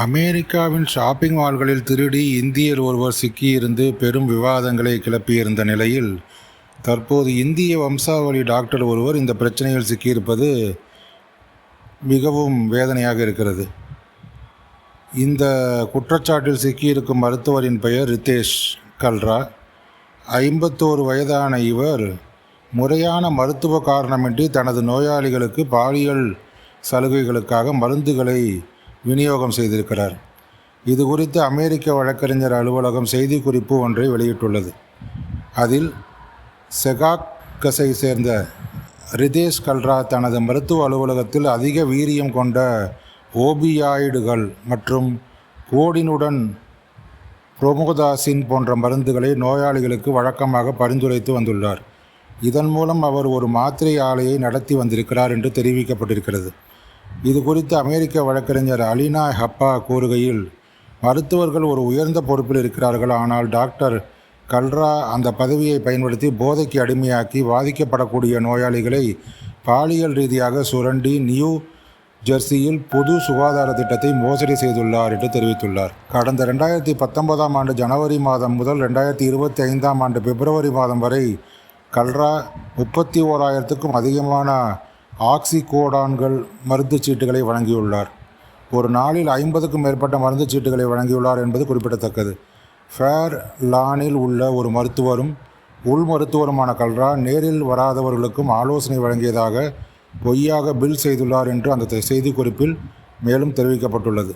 அமெரிக்காவின் ஷாப்பிங் மால்களில் திருடி இந்தியர் ஒருவர் சிக்கியிருந்து பெரும் விவாதங்களை கிளப்பியிருந்த நிலையில் தற்போது இந்திய வம்சாவளி டாக்டர் ஒருவர் இந்த பிரச்சனையில் சிக்கியிருப்பது மிகவும் வேதனையாக இருக்கிறது. இந்த குற்றச்சாட்டில் சிக்கியிருக்கும் மருத்துவரின் பெயர் ரிதேஷ் கல்ரா. ஐம்பத்தோரு வயதான இவர் முறையான மருத்துவ காரணமின்றி தனது நோயாளிகளுக்கு பாலியல் சலுகைகளுக்காக மருந்துகளை விநியோகம் செய்திருக்கிறார். இது குறித்து அமெரிக்க வழக்கறிஞர் அலுவலகம் செய்திக்குறிப்பு ஒன்றை வெளியிட்டுள்ளது. அதில் செகாக்கஸை சேர்ந்த ரிதேஷ் கல்ரா தனது மருத்துவ அலுவலகத்தில் அதிக வீரியம் கொண்ட ஓபியாய்டுகள் மற்றும் கோடினுடன் புரோமோதாசின் போன்ற மருந்துகளை நோயாளிகளுக்கு வழக்கமாக பரிந்துரைத்து வந்துள்ளார். இதன் மூலம் அவர் ஒரு மாத்திரை ஆலையை நடத்தி வந்திருக்கிறார் என்று தெரிவிக்கப்பட்டிருக்கிறது. இது குறித்து அமெரிக்க வழக்கறிஞர் அலினா ஹப்பா கூறுகையில் மருத்துவர்கள் ஒரு உயர்ந்த பொறுப்பில் இருக்கிறார்கள் ஆனால் டாக்டர் கல்ரா அந்த பதவியை பயன்படுத்தி போதைக்கு அடிமையாக்கி பாதிக்கப்படக்கூடிய நோயாளிகளை பாலியல் ரீதியாக சுரண்டி நியூ ஜெர்சியில் பொது சுகாதார திட்டத்தை மோசடி செய்துள்ளார் என்று தெரிவித்துள்ளார். கடந்த ரெண்டாயிரத்தி பத்தொன்பதாம் ஆண்டு ஜனவரி மாதம் முதல் ரெண்டாயிரத்தி இருபத்தி ஐந்தாம் ஆண்டு பிப்ரவரி மாதம் வரை கல்ரா முப்பத்தி ஓராயிரத்துக்கும் அதிகமான ஆக்சிகோடான்கள் மருந்துச் சீட்டுகளை வழங்கியுள்ளார். ஒரு நாளில் ஐம்பதுக்கும் மேற்பட்ட மருந்துச் சீட்டுகளை வழங்கியுள்ளார் என்பது குறிப்பிடத்தக்கது. ஃபேர் லானில் உள்ள ஒரு மருத்துவரும் உள் மருத்துவருமான கல்ரா நேரில் வராதவர்களுக்கும் ஆலோசனை வழங்கியதாக பொய்யாக பில் செய்துள்ளார் என்று அந்த செய்திக்குறிப்பில் மேலும் தெரிவிக்கப்பட்டுள்ளது.